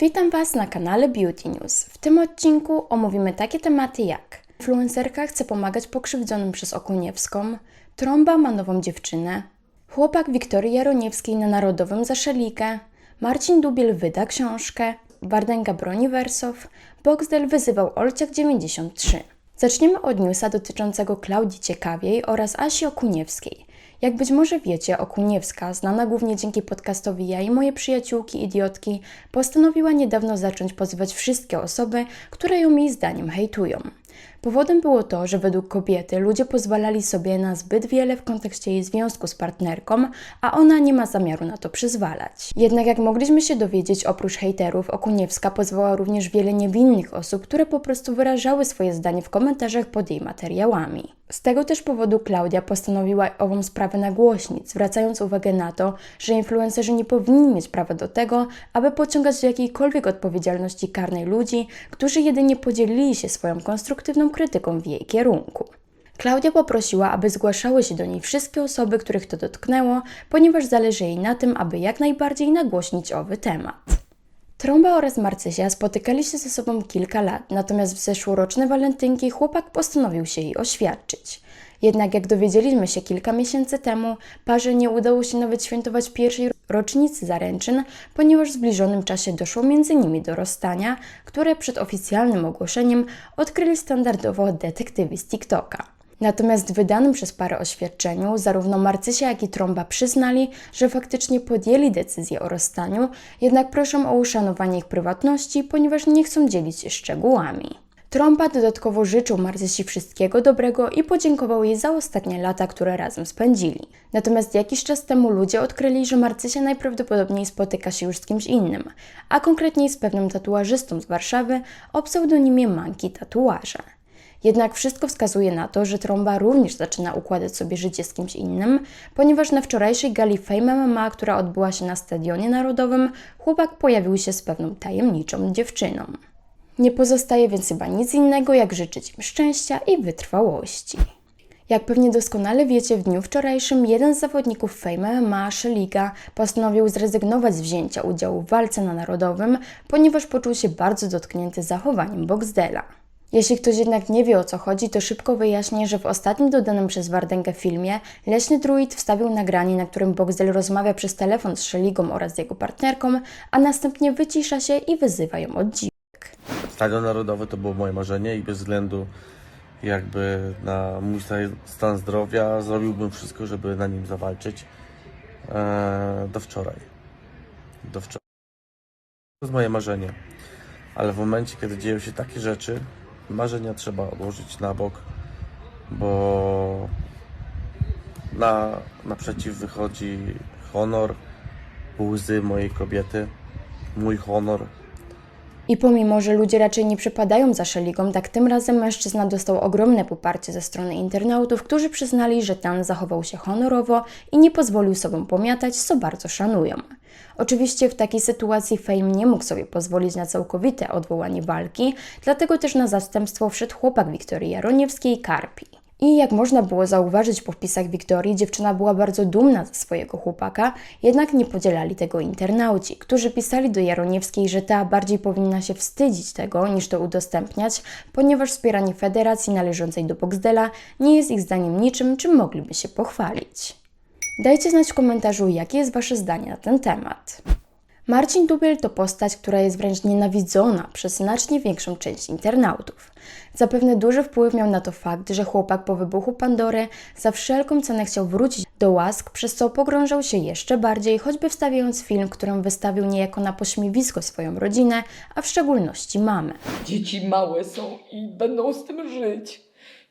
Witam Was na kanale Beauty News. W tym odcinku omówimy takie tematy jak Influencerka chce pomagać pokrzywdzonym przez Okuniewską, Trąba ma nową dziewczynę, chłopak Wiktorii Jaroniewskiej na Narodowym za szelikę, Marcin Dubiel wyda książkę, Wardęga broni Wersow, Boxdel wyzywał Olciak 93. Zaczniemy od newsa dotyczącego Klaudii Ciekawiej oraz Asi Okuniewskiej. Jak być może wiecie, Okuniewska, znana głównie dzięki podcastowi Ja i moje przyjaciółki idiotki, postanowiła niedawno zacząć pozywać wszystkie osoby, które ją jej zdaniem hejtują. Powodem było to, że według kobiety ludzie pozwalali sobie na zbyt wiele w kontekście jej związku z partnerką, a ona nie ma zamiaru na to przyzwalać. Jednak jak mogliśmy się dowiedzieć, oprócz hejterów, Okuniewska pozwała również wiele niewinnych osób, które po prostu wyrażały swoje zdanie w komentarzach pod jej materiałami. Z tego też powodu Klaudia postanowiła ową sprawę nagłośnić, zwracając uwagę na to, że influencerzy nie powinni mieć prawa do tego, aby pociągać do jakiejkolwiek odpowiedzialności karnej ludzi, którzy jedynie podzielili się swoją konstruktywną krytyką w jej kierunku. Klaudia poprosiła, aby zgłaszały się do niej wszystkie osoby, których to dotknęło, ponieważ zależy jej na tym, aby jak najbardziej nagłośnić owy temat. Trąba oraz Marcysia spotykali się ze sobą kilka lat, natomiast w zeszłoroczne walentynki chłopak postanowił się jej oświadczyć. Jednak jak dowiedzieliśmy się kilka miesięcy temu, parze nie udało się nawet świętować pierwszej rocznicy zaręczyn, ponieważ w zbliżonym czasie doszło między nimi do rozstania, które przed oficjalnym ogłoszeniem odkryli standardowo detektywi z TikToka. Natomiast w wydanym przez parę oświadczeniu zarówno Marcysia, jak i Trąba przyznali, że faktycznie podjęli decyzję o rozstaniu, jednak proszą o uszanowanie ich prywatności, ponieważ nie chcą dzielić się szczegółami. Trąba dodatkowo życzył Marcysi wszystkiego dobrego i podziękował jej za ostatnie lata, które razem spędzili. Natomiast jakiś czas temu ludzie odkryli, że Marcysia najprawdopodobniej spotyka się już z kimś innym, a konkretniej z pewnym tatuażystą z Warszawy o pseudonimie Manki Tatuaże. Jednak wszystko wskazuje na to, że Trąba również zaczyna układać sobie życie z kimś innym, ponieważ na wczorajszej gali Fame MMA, która odbyła się na Stadionie Narodowym, chłopak pojawił się z pewną tajemniczą dziewczyną. Nie pozostaje więc chyba nic innego, jak życzyć im szczęścia i wytrwałości. Jak pewnie doskonale wiecie, w dniu wczorajszym jeden z zawodników Fame MMA, Szeliga, postanowił zrezygnować z wzięcia udziału w walce na Narodowym, ponieważ poczuł się bardzo dotknięty zachowaniem Boxdela. Jeśli ktoś jednak nie wie o co chodzi, to szybko wyjaśnię, że w ostatnim dodanym przez Wardęgę filmie leśny druid wstawił nagranie, na którym Boxdel rozmawia przez telefon z Szeligą oraz jego partnerką, a następnie wycisza się i wyzywa ją od dziwek. Stadion Narodowy to było moje marzenie i bez względu jakby na mój sta- stan zdrowia zrobiłbym wszystko, żeby na nim zawalczyć eee, do wczoraj. Do wczoraj. To jest moje marzenie. Ale w momencie, kiedy dzieją się takie rzeczy, marzenia trzeba odłożyć na bok, bo na, naprzeciw wychodzi honor, łzy mojej kobiety, mój honor, I pomimo, że ludzie raczej nie przepadają za Szeligą, tak tym razem mężczyzna dostał ogromne poparcie ze strony internautów, którzy przyznali, że ten zachował się honorowo i nie pozwolił sobą pomiatać, co bardzo szanują. Oczywiście w takiej sytuacji Fame nie mógł sobie pozwolić na całkowite odwołanie walki, dlatego też na zastępstwo wszedł chłopak Wiktorii Jaroniewskiej, Karpi. I jak można było zauważyć po wpisach Wiktorii, dziewczyna była bardzo dumna ze swojego chłopaka, jednak nie podzielali tego internauci, którzy pisali do Jaroniewskiej, że ta bardziej powinna się wstydzić tego, niż to udostępniać, ponieważ wspieranie federacji należącej do Boxdela nie jest ich zdaniem niczym, czym mogliby się pochwalić. Dajcie znać w komentarzu, jakie jest Wasze zdanie na ten temat. Marcin Dubiel to postać, która jest wręcz nienawidzona przez znacznie większą część internautów. Zapewne duży wpływ miał na to fakt, że chłopak po wybuchu Pandory za wszelką cenę chciał wrócić do łask, przez co pogrążał się jeszcze bardziej, choćby wstawiając film, w którym wystawił niejako na pośmiewisko swoją rodzinę, a w szczególności mamę. Dzieci małe są i będą z tym żyć.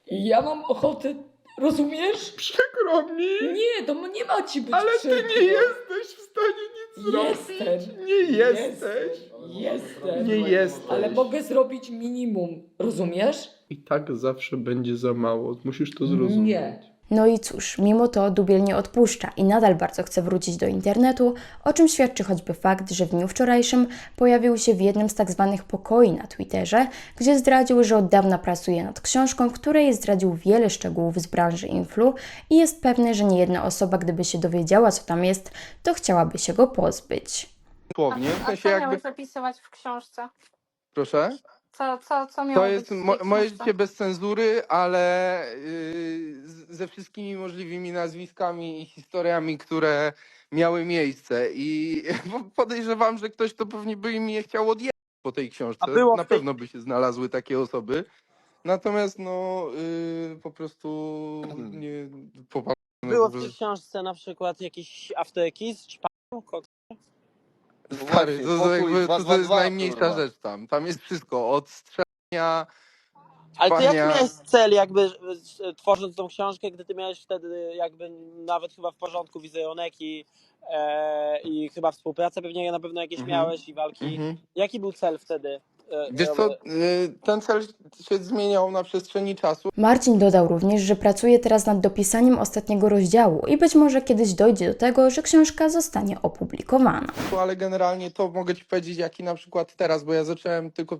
I ja mam ochotę, rozumiesz? Przykro mi, Nie, to nie ma ci być ale ty przykro. nie jesteś w stanie Jestem. Nie jesteś. Jestem. Nie jesteś. Ale mogę zrobić minimum, rozumiesz? I tak zawsze będzie za mało. Musisz to zrozumieć. Nie. No i cóż, mimo to Dubiel nie odpuszcza i nadal bardzo chce wrócić do internetu, o czym świadczy choćby fakt, że w dniu wczorajszym pojawił się w jednym z tak zwanych pokoi na Twitterze, gdzie zdradził, że od dawna pracuje nad książką, której zdradził wiele szczegółów z branży influ i jest pewny, że niejedna osoba, gdyby się dowiedziała, co tam jest, to chciałaby się go pozbyć. Słownie, w A sensie co jakby... miałeś zapisywać w książce? Proszę? Co, co, co miało To jest być mo- moje życie bez cenzury, ale yy, z- ze wszystkimi możliwymi nazwiskami i historiami, które miały miejsce. I podejrzewam, że ktoś to pewnie by mi je chciał odjechać po tej książce. A było w Na tej- pewno by się znalazły takie osoby. Natomiast no yy, po prostu nie popatrzę. Było w tej książce na przykład jakieś afterkiss, czy pan? Stary, Właśnie, to, to, pokój jakby, to, to 222, jest najmniejsza kurwa. rzecz tam. Tam jest wszystko, od strzelania... Ale to jaki Pania- miałeś cel jakby e, tworząc tą książkę, gdy ty miałeś wtedy jakby nawet chyba w porządku wizerunek i, e, i chyba współpracę pewnie na pewno jakieś Mhm. miałeś i walki. Mhm. Jaki był cel wtedy? E, Wiesz co, y, ten cel się zmieniał na przestrzeni czasu, Marcin dodał również, że pracuje teraz nad dopisaniem ostatniego rozdziału i być może kiedyś dojdzie do tego, że książka zostanie opublikowana. ale generalnie to mogę ci powiedzieć, jaki na przykład teraz, bo ja zacząłem tylko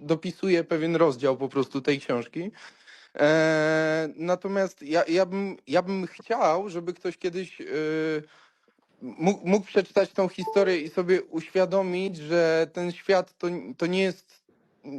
dopisuję pewien rozdział po prostu tej książki. E, natomiast ja, ja, bym, ja bym chciał, żeby ktoś kiedyś y, mógł, mógł przeczytać tą historię i sobie uświadomić, że ten świat to, to nie jest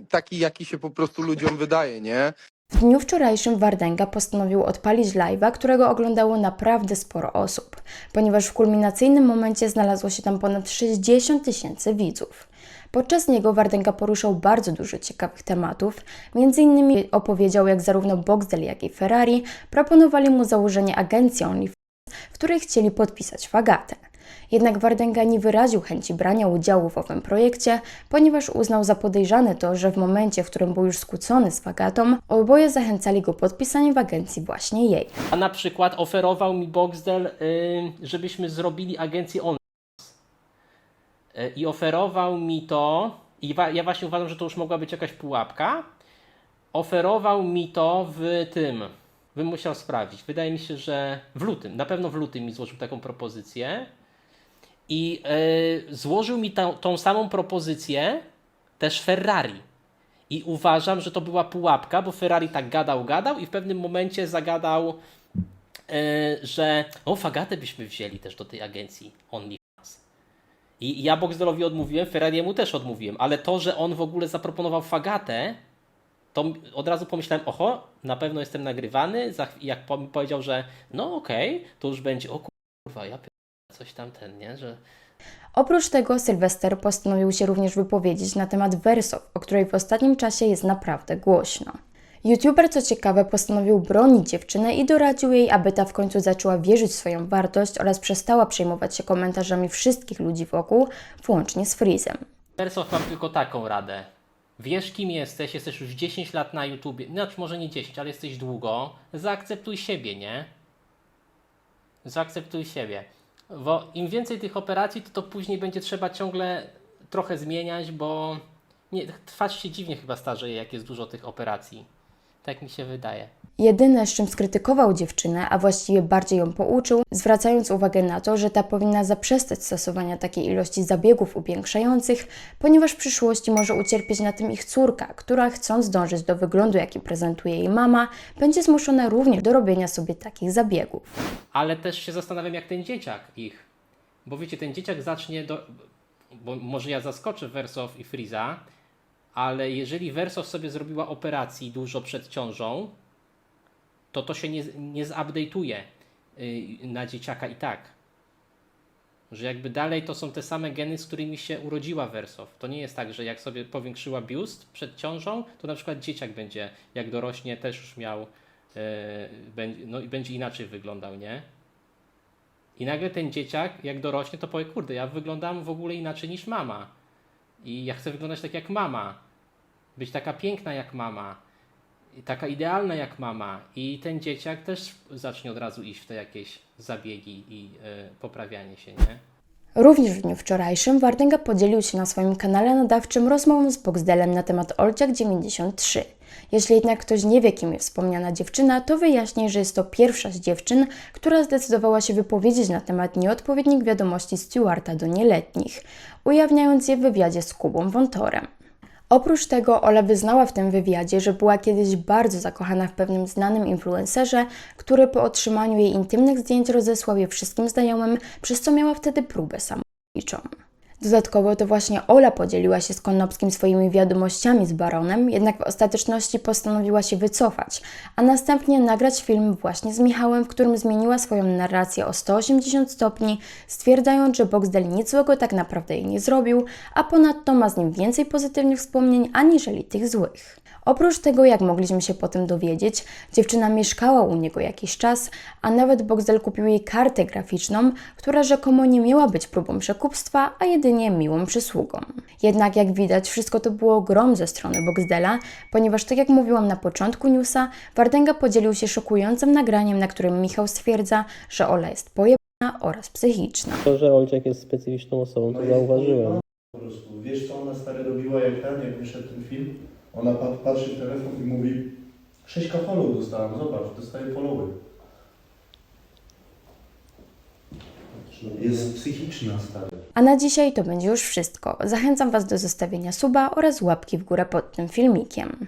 taki, jaki się po prostu ludziom wydaje, nie? W dniu wczorajszym Wardęga postanowił odpalić live'a, którego oglądało naprawdę sporo osób, ponieważ w kulminacyjnym momencie znalazło się tam ponad 60 tysięcy widzów. Podczas niego Wardęga poruszał bardzo dużo ciekawych tematów, m.in. opowiedział, jak zarówno Boxdel, jak i Ferrari proponowali mu założenie agencji w której chcieli podpisać Fagatę. Jednak Wardęga nie wyraził chęci brania udziału w owym projekcie, ponieważ uznał za podejrzane to, że w momencie, w którym był już skłócony z Fagatą, oboje zachęcali go podpisanie w agencji właśnie jej. A na przykład oferował mi Boxdel, y, żebyśmy zrobili agencję on. I oferował mi to, i ja właśnie uważam, że to już mogła być jakaś pułapka. Oferował mi to w tym, bym musiał sprawdzić. Wydaje mi się, że w lutym, na pewno w lutym mi złożył taką propozycję. I y, złożył mi tą, tą samą propozycję też Ferrari. I uważam, że to była pułapka, bo Ferrari tak gadał, gadał i w pewnym momencie zagadał, e, że o, Fagatę byśmy wzięli też do tej agencji OnlyFans. I ja Boxdelowi odmówiłem, Ferrariemu też odmówiłem, ale to, że on w ogóle zaproponował Fagatę, to od razu pomyślałem, oho, na pewno jestem nagrywany. Jak powiedział, że no okej, to już będzie, o kurwa, ja coś tam ten, nie, że Oprócz tego Sylwester postanowił się również wypowiedzieć na temat Wersow, o której w ostatnim czasie jest naprawdę głośno. YouTuber, co ciekawe, postanowił bronić dziewczynę i doradził jej, aby ta w końcu zaczęła wierzyć w swoją wartość oraz przestała przejmować się komentarzami wszystkich ludzi wokół, włącznie z Freezem. Wersow mam tylko taką radę. Wiesz kim jesteś, jesteś już 10 lat na YouTubie, znaczy może nie 10, ale jesteś długo. Zaakceptuj siebie, nie? Zaakceptuj siebie. Bo im więcej tych operacji, to, to później będzie trzeba ciągle trochę zmieniać, bo nie, twarz się dziwnie chyba starzeje, jak jest dużo tych operacji. Tak mi się wydaje. Jedyne, z czym skrytykował dziewczynę, a właściwie bardziej ją pouczył, zwracając uwagę na to, że ta powinna zaprzestać stosowania takiej ilości zabiegów upiększających, ponieważ w przyszłości może ucierpieć na tym ich córka, która chcąc dążyć do wyglądu, jaki prezentuje jej mama, będzie zmuszona również do robienia sobie takich zabiegów. ale też się zastanawiam, jak ten dzieciak ich. Bo wiecie, ten dzieciak zacznie do. Bo może ja zaskoczę Wersow i Friza, ale jeżeli Wersow sobie zrobiła operacji dużo przed ciążą, to to się nie, nie zupdate'uje y, na dzieciaka i tak. Że jakby dalej to są te same geny, z którymi się urodziła Wersow. To nie jest tak, że jak sobie powiększyła biust przed ciążą, to na przykład dzieciak będzie, jak dorośnie, też już miał, będzie, no i będzie inaczej wyglądał, nie? I nagle ten dzieciak, jak dorośnie, to powie, kurde, ja wyglądam w ogóle inaczej niż mama. I ja chcę wyglądać tak jak mama. Być taka piękna jak mama. Taka idealna jak mama. I ten dzieciak też zacznie od razu iść w te jakieś zabiegi i y, poprawianie się, nie? Również w dniu wczorajszym Wardęga podzielił się na swoim kanale nadawczym rozmową z Boxdelem na temat Olciak 93. Jeśli jednak ktoś nie wie, kim jest wspomniana dziewczyna, to wyjaśnię, że jest to pierwsza z dziewczyn, która zdecydowała się wypowiedzieć na temat nieodpowiednich wiadomości Stewarta do nieletnich, ujawniając je w wywiadzie z Kubą Wątorem. Oprócz tego Ola wyznała w tym wywiadzie, że była kiedyś bardzo zakochana w pewnym znanym influencerze, który po otrzymaniu jej intymnych zdjęć rozesłał je wszystkim znajomym, przez co miała wtedy próbę samobójczą. Dodatkowo to właśnie Ola podzieliła się z Konopskim swoimi wiadomościami z Baronem, jednak w ostateczności postanowiła się wycofać, a następnie nagrać film właśnie z Michałem, w którym zmieniła swoją narrację o 180 stopni, stwierdzając, że Boxdel nic złego tak naprawdę jej nie zrobił, a ponadto ma z nim więcej pozytywnych wspomnień aniżeli tych złych. Oprócz tego, jak mogliśmy się potem dowiedzieć, dziewczyna mieszkała u niego jakiś czas, a nawet Boxdel kupił jej kartę graficzną, która rzekomo nie miała być próbą przekupstwa, a jedynie miłą przysługą. Jednak jak widać, wszystko to było grom ze strony Boxdela, ponieważ tak jak mówiłam na początku newsa, Wardęga podzielił się szokującym nagraniem, na którym Michał stwierdza, że Ola jest pojebana oraz psychiczna. To, że Olczek jest specyficzną osobą, to zauważyłem. Po prostu. Wiesz co ona stary robiła jak ten, jak wyszedł ten film? Ona pat- patrzy w telefon i mówi 6 follow dostałam, zobacz, dostaję followy. Jest psychiczna stary. A na dzisiaj to będzie już wszystko. Zachęcam Was do zostawienia suba oraz łapki w górę pod tym filmikiem.